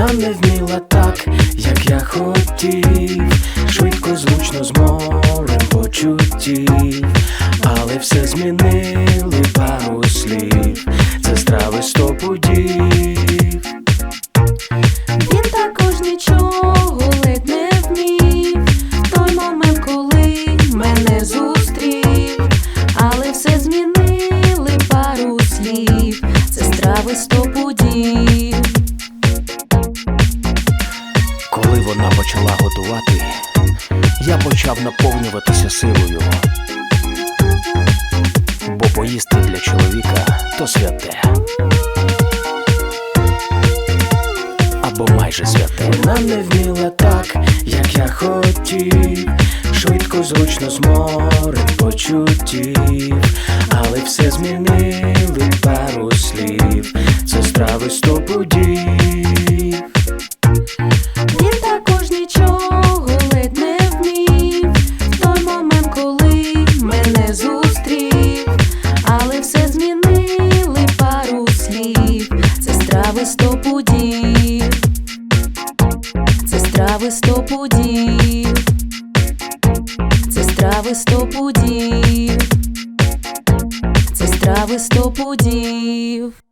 Вона не вміла так, як я хотів, швидко, зручно з морем почуттів, але все змінили пару слів. Це страви сто пудів. Він також нічого ледь не вмів той момент, коли мене зустрів, але все змінили пару слів. Це страви сто пудів. Вона почала готувати, я почав наповнюватися силою. Бо поїсти для чоловіка то святе. Або майже святе. Вона не вміла так, як я хотів. Швидко, зручно з морем почуттів, але все змінили пару слів. Це страви сто пудів. Страви сто пудів, це страви сто пудів, це страви сто пудів, це страви сто пудів.